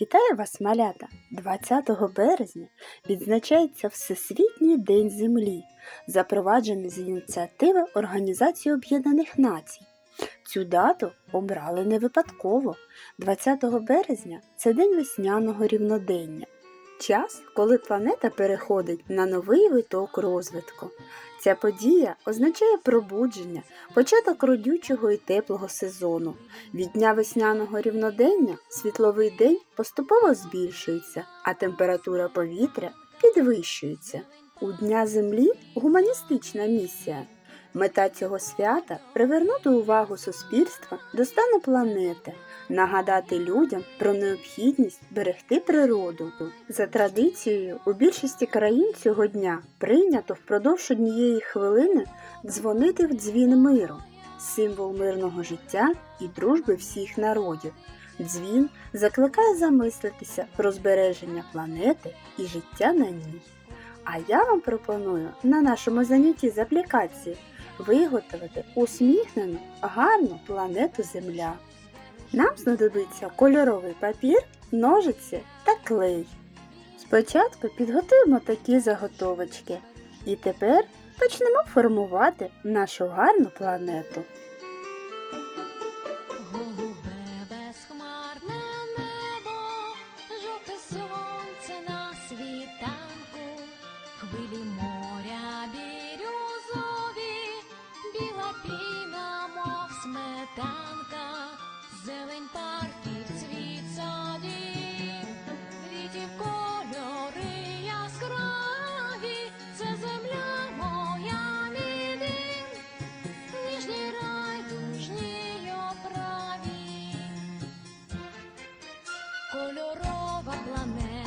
Вітаю вас, малята! 20 березня відзначається Всесвітній день Землі, запроваджений з ініціативи Організації Об'єднаних Націй. Цю дату обрали не випадково. 20 березня це день весняного рівнодення. Час, коли планета переходить на новий виток розвитку. Ця подія означає пробудження, початок родючого і теплого сезону. Від дня весняного рівнодення світловий день поступово збільшується, а температура повітря підвищується. У Дня Землі гуманістична місія. Мета цього свята привернути увагу суспільства до стану планети, нагадати людям про необхідність берегти природу. За традицією, у більшості країн цього дня прийнято впродовж однієї хвилини дзвонити в дзвін миру, символ мирного життя і дружби всіх народів. Дзвін закликає замислитися про збереження планети і життя на ній. А я вам пропоную на нашому занятті з аплікації виготовити усміхнену, гарну планету Земля. Нам знадобиться кольоровий папір, ножиці та клей. Спочатку підготуємо такі заготовочки. І тепер почнемо формувати нашу гарну планету. Кольорова планета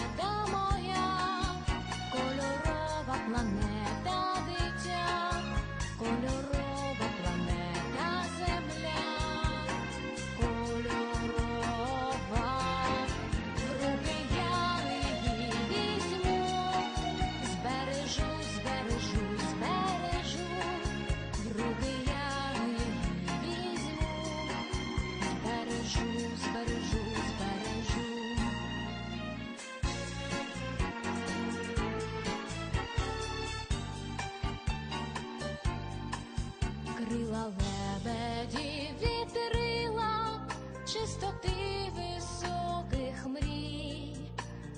Крила лебеді вітрила, чистоти високих мрій,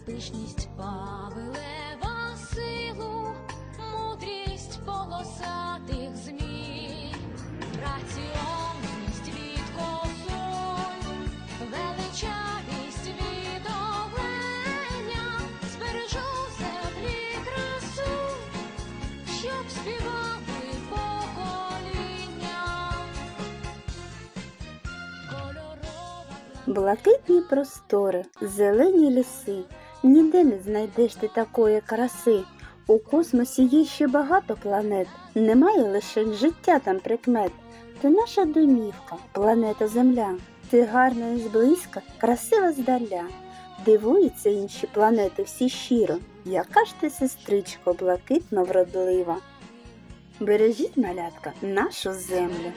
пишність павелева силу, мудрість полосатих Блакитні простори, зелені ліси, ніде не знайдеш ти такої краси. У космосі є ще багато планет, немає лише життя там прикмет. Ти наша домівка, планета Земля. Ти гарна і зблизька, красива здаля. Дивуються інші планети всі щиро, яка ж ти сестричко блакитно вродлива. Бережіть, малятка, нашу землю.